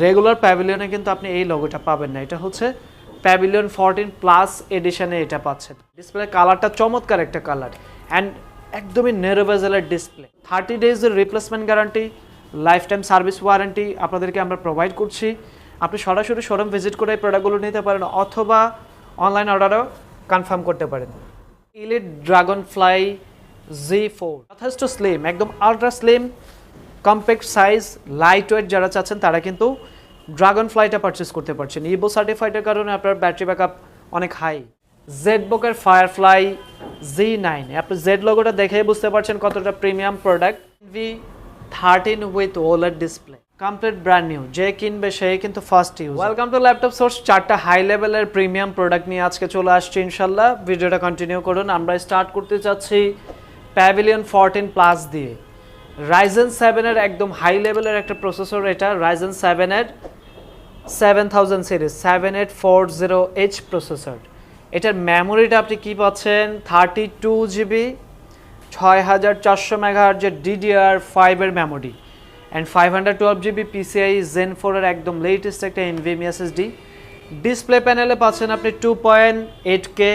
Regular প্যাভিলিয়নে কিন্তু আপনি এই লোগোটা পাবেন না। এটা হচ্ছে প্যাভিলিয়ন ফোরটিন প্লাস এডিশনে এটা পাচ্ছেন। ডিসপ্লে কালারটা চমৎকার একটা কালার অ্যান্ড একদমই নেরোভেজেলের display thirty ডেজের replacement guarantee life time service warranty আপনাদেরকে আমরা প্রোভাইড করছি। আপনি সরাসরি শোরুম ভিজিট করে এই প্রোডাক্টগুলো নিতে পারেন অথবা অনলাইন অর্ডারও কনফার্ম করতে পারেন। Elite dragon fly G four যথেষ্ট স্লিম একদম ultra slim compact size light weight যারা চাচ্ছেন, তারা কিন্তু ড্রাগন ফ্লাইটা পারচেস করতে পারছেন। ইবো সার্টিফাইডের কারণে আপনার ব্যাটারি ব্যাকআপ অনেক হাই জেড বুকের ফায়ারফ্লাই জি নাইন আপনি জেড লোগোটা দেখেই বুঝতে পারছেন কতটা premium product V thirteen with OLED display complete brand new যে কিনবে সে কিন্তু first use welcome to laptop source চারটা হাই লেভেলের প্রিমিয়াম প্রোডাক্ট নিয়ে আজকে চলে আসছি ইনশাল্লাহ। ভিডিওটা কন্টিনিউ করুন। আমরা স্টার্ট করতে চাচ্ছি প্যাভিলিয়ন ফোরটিন প্লাস দিয়ে। রাইজেন সেভেনের একদম হাই লেভেলের একটা প্রসেসর এটা রাইজেন সেভেনের seven thousand series seven eight four zero H processor এটার মেমোরিটা আপনি কী পাচ্ছেন? থার্টি টু জিবি ছয় হাজার চারশো মেঘার যে ডিডিআর ফাইভের memory and five hundred twelve GB PCI Gen ফোরের একদম লেটেস্ট একটা এনভিএম এসএসডি ডিসপ্লে প্যানেলে পাচ্ছেন আপনি two point eight K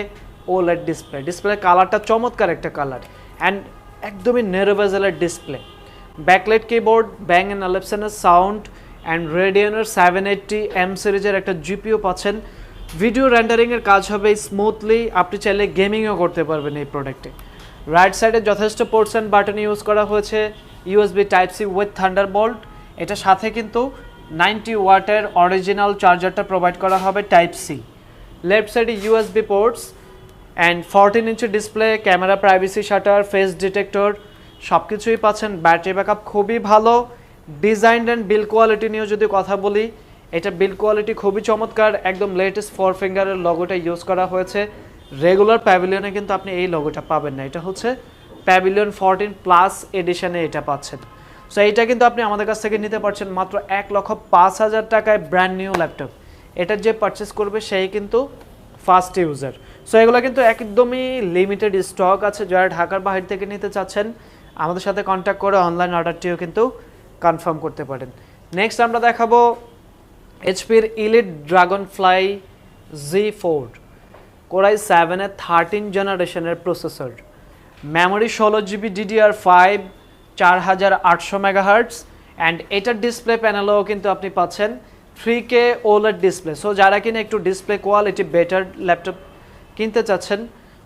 OLED display display কালারটা চমৎকার একটা কালার অ্যান্ড একদমই নেরোভেজেলের display backlight keyboard Bang and অ্যালেপসনের sound and রেডিয়নের সেভেন এইটটি এম সিরিজের একটা জিপিও পাচ্ছেন। ভিডিও রেন্ডারিংয়ের কাজ হবে স্মুথলি আপনি চাইলে গেমিংও করতে পারবেন এই প্রোডাক্টে রাইট সাইডে যথেষ্ট পোর্টস অ্যান্ড বাটন ইউজ করা হয়েছে। USB type C with Thunderbolt এটা সাথে কিন্তু নাইনটি ওয়াটের অরিজিনাল চার্জারটা প্রোভাইড করা হবে টাইপ সি লেফট সাইডে USB ports and fourteen inch display camera privacy shutter face detector সব কিছুই পাচ্ছেন ব্যাটারি ব্যাকআপ খুবই ভালো। ডিজাইন অ্যান্ড বিল কোয়ালিটি নিয়েও যদি কথা বলি, এটা বিল কোয়ালিটি খুবই চমৎকার, একদম লেটেস্ট ফোর ফিঙ্গারের লগোটা ইউজ করা হয়েছে। রেগুলার প্যাভিলিয়নে কিন্তু আপনি এই লগোটা পাবেন না, এটা হচ্ছে প্যাভিলিয়ন ফোরটিন প্লাস এডিশনে এটা পাচ্ছেন। সো এইটা কিন্তু আপনি আমাদের কাছ থেকে নিতে পারছেন মাত্র এক লক্ষ পাঁচ হাজার টাকায় ব্র্যান্ড নিউ ল্যাপটপ এটা যে পারচেস করবে সেই কিন্তু ফার্স্ট ইউজার সো এগুলো কিন্তু একদমই লিমিটেড স্টক আছে, যারা ঢাকার বাহির থেকে নিতে চাচ্ছেন। আমাদের সাথে কন্ট্যাক্ট করে অনলাইন অর্ডারটিও কিন্তু কনফার্ম করতে পারেন। নেক্সট আমরা দেখাবো এইচপির elite dragon fly G four core i সেভেনের থার্টিন জেনারেশনের প্রসেসর মেমোরি ষোলো জিবি ডিডিআর ফাইভ চার হাজার আটশো মেগাহার্টস অ্যান্ড এটার ডিসপ্লে প্যানেলেও কিন্তু আপনি পাচ্ছেন three K OLED display so যারা কিনা একটু ডিসপ্লে কোয়ালিটি বেটার ল্যাপটপ কিনতে চাচ্ছেন,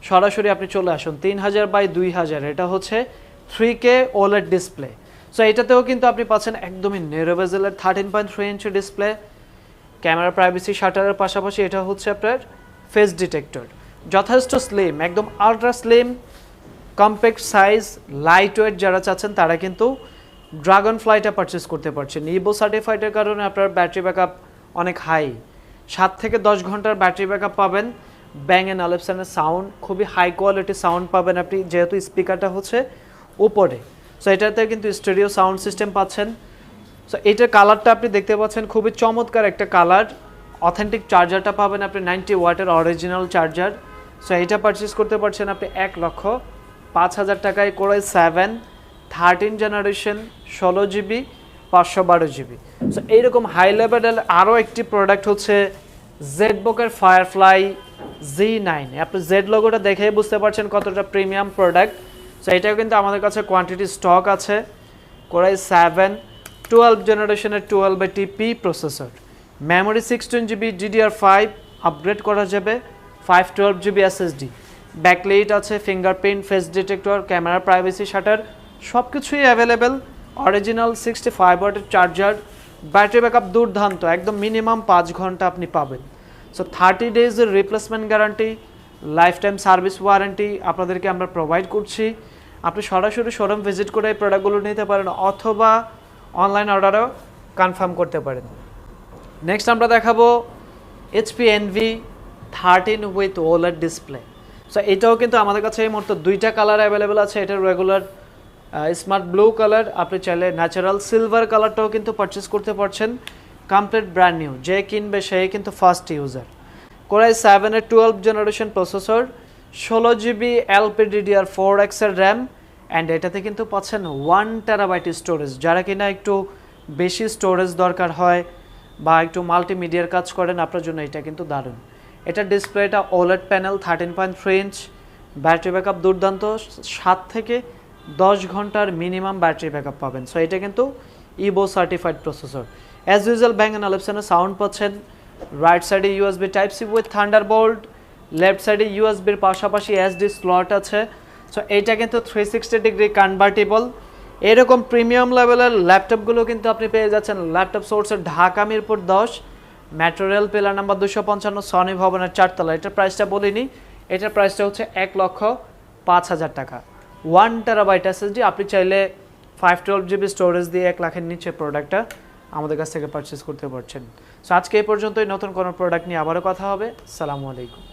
সরাসরি আপনি চলে আসুন। তিন হাজার বাই দুই হাজার, এটা হচ্ছে three K OLED display so এটাতেও কিন্তু আপনি পাচ্ছেন একদমই নেরোভেজেলের thirteen point three inch display camera privacy শাটারের পাশাপাশি এটা হচ্ছে আপনার ফেস ডিটেক্টর যথেষ্ট স্লিম একদম ultra slim compact size light weight যারা চাচ্ছেন, তারা কিন্তু ড্রাগন ফ্লাইটা পারচেস করতে পারছেন। ইবো সার্টিফাইডের কারণে আপনার ব্যাটারি ব্যাকআপ অনেক হাই সাত থেকে দশ ঘণ্টার ব্যাটারি ব্যাকআপ পাবেন। ব্যাং অ্যান্ড অলেপসনের সাউন্ড খুবই হাই কোয়ালিটি সাউন্ড পাবেন আপনি। যেহেতু স্পিকারটা হচ্ছে উপরে। সো এটাতে কিন্তু স্টুডিও সাউন্ড সিস্টেম পাচ্ছেন। সো এইটার কালারটা আপনি দেখতে পাচ্ছেন, খুবই চমৎকার একটা কালার। অথেন্টিক চার্জারটা পাবেন আপনি নাইনটি ওয়াটের অরিজিনাল চার্জার সো এইটা পারচেস করতে পারছেন আপনি এক লক্ষ পাঁচ হাজার টাকায় করে সেভেন থার্টিন জেনারেশন ষোলো জিবি পাঁচশো বারো জিবি সো এইরকম হাই লেভেলের আরও একটি প্রোডাক্ট হচ্ছে জেড বুকের ফায়ারফ্লাই জি নাইন আপনি জেড লোগোটা দেখেই বুঝতে পারছেন কতটা প্রিমিয়াম প্রোডাক্ট সো এটাও কিন্তু আমাদের কাছে কোয়ান্টিটি স্টক আছে। কোরাই সেভেন টুয়েলভ জেনারেশনের twelve eighty P processor memory sixteen GB DDR five upgrade করা যাবে। Five twelve GB SSD backlight আছে fingerprint face detector camera privacy shutter সব কিছুই অ্যাভেলেবেল অরিজিনাল সিক্সটি ফাইভ ওয়াটের চার্জার ব্যাটারি ব্যাকআপ দুর্দান্ত, একদম minimum পাঁচ ঘণ্টা আপনি পাবেন। So thirty ডেজের replacement guarantee life time service warranty আপনাদেরকে আমরা প্রোভাইড করছি। আপনি সরাসরি শোরুম ভিজিট করে এই প্রোডাক্টগুলো নিতে পারেন অথবা অনলাইন অর্ডারও কনফার্ম করতে পারেন। নেক্সট আমরা দেখাবো HP Envy thirteen with OLED display so এটাও কিন্তু আমাদের কাছে এই মুহূর্তে দুইটা কালার অ্যাভেলেবেল আছে। এটা রেগুলার স্মার্ট ব্লু কালার আপনি চাইলে ন্যাচারাল সিলভার কালারটাও কিন্তু পারচেস করতে পারছেন। কমপ্লিট ব্র্যান্ড নিউ যে কিনবে সেই কিন্তু ফার্স্ট ইউজার কোরাই সেভেনের টুয়েলভ জেনারেশন প্রসেসর ষোলো জিবি এলপিডিডিআর ফোর এক্সের র্যাম অ্যান্ড এটাতে কিন্তু পাচ্ছেন ওয়ান টেরাবাইট স্টোরেজ যারা কিনা একটু বেশি স্টোরেজ দরকার হয় বা একটু মাল্টিমিডিয়ার কাজ করেন, আপনার জন্য এটা কিন্তু দারুণ। এটা ডিসপ্লেটা OLED panel thirteen point three inch battery backup দুর্দান্ত, সাত থেকে দশ ঘণ্টার মিনিমাম ব্যাটারি ব্যাকআপ পাবেন। সো এটা কিন্তু Evo certified processor as usual Bang and অলিপসনের sound পাচ্ছেন। রাইট সাইডে USB type C with Thunderbolt left সাইডে ইউএসবির পাশাপাশি এসডি স্লট আছে। সো এইটা কিন্তু থ্রি সিক্সটি ডিগ্রি কনভার্টেবল এরকম প্রিমিয়াম লেভেলের ল্যাপটপগুলো কিন্তু আপনি পেয়ে যাচ্ছেন। ল্যাপটপ সোর্সের ঢাকা, মিরপুর দশ ম্যাটেরিয়াল পিলার নাম্বার দুশো পঞ্চান্ন সনি ভবনের চারতলা। এটার প্রাইসটা বলিনি। এটার প্রাইসটা হচ্ছে এক লক্ষ পাঁচ হাজার টাকা। ওয়ান টেরাবাইট এসএসডি আপনি চাইলে ফাইভ টুয়েলভ জিবি স্টোরেজ দিয়ে এক লাখের নিচে প্রোডাক্টটা আমাদের কাছ থেকে পারচেস করতে পারছেন। সো আজকে এই পর্যন্তই। নতুন কোনো প্রোডাক্ট নিয়ে আবারও কথা হবে। সালামু আলাইকুম।